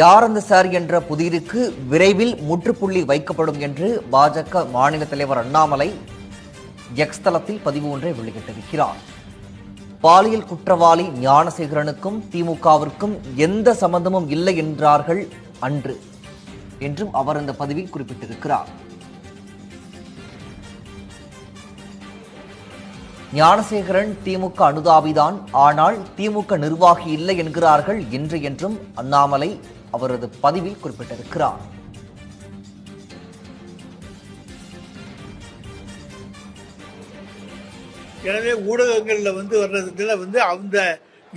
யார் அந்த சார் என்ற புதிருக்கு விரைவில் முற்றுப்புள்ளி வைக்கப்படும் என்று பாஜக மாநில தலைவர் அண்ணாமலை எக்ஸ் தளத்தில் பதிவு ஒன்றை வெளியிட்டிருக்கிறார். பாலியல் குற்றவாளி ஞானசேகரனுக்கும் திமுகவிற்கும் எந்த சம்பந்தமும் இல்லை என்றார்கள் அன்று என்றும் அவர் அந்த பதிவில் குறிப்பிட்டிருக்கிறார். ஞானசேகரன் திமுக அனுதாபிதான் ஆனால் திமுக நிர்வாகி இல்லை என்கிறார்கள் என்று என்றும் அண்ணாமலை அவரது பதிவில் குறிப்பிட்டிருக்கிறார். எனவே ஊடகங்கள்ல வந்து வர்றதுல வந்து அந்த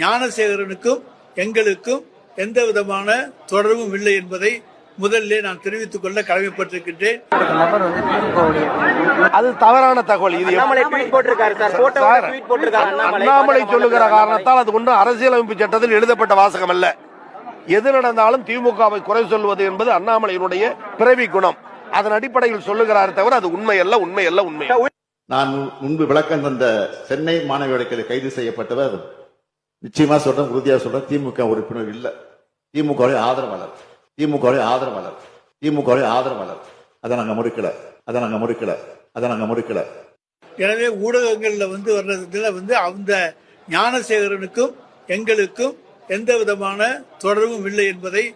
ஞானசேகரனுக்கும் எங்களுக்கும் எந்த விதமான தொடர்பும் இல்லை என்பதை முதல்ல நான் தெரிவித்துக் கொள்ள கடமைப்பட்டிருக்கின்றேன். அது தவறான தகவல். இது அண்ணாமலை சொல்லுகிற காரணத்தால் அது ஒன்றும் அரசியலமைப்பு சட்டத்தில் எழுதப்பட்ட வாசகம் அல்ல. எது நடந்தாலும் திமுகவை குறை சொல்வது என்பது அண்ணாமலையினுடைய பிறவி குணம். அதன் அடிப்படையில் சொல்லுகிறார் தவிர அது உண்மை அல்ல உண்மை அல்ல உண்மை. நான் முன்- முன்பு விளக்கம் தந்த சென்னை மாணவியோட கைது செய்யப்பட்டவர் நிச்சயமா சொல்றேன் உறுதியா சொல்றேன் திமுக உறுப்பினர் இல்ல. திமுக ஆதரவாளர் திமுக ஆதரவாளர் திமுக ஆதரவாளர் அதை நாங்க மறுக்கல. அதை நாங்க மறுக்கல. அதை நாங்க மறுக்கல. எனவே ஊடகங்கள்ல வந்து வர்றதுல வந்து அந்த ஞானசேகரனுக்கும் எங்களுக்கும் எந்த விதமான தொடர்பும் இல்லை என்பதை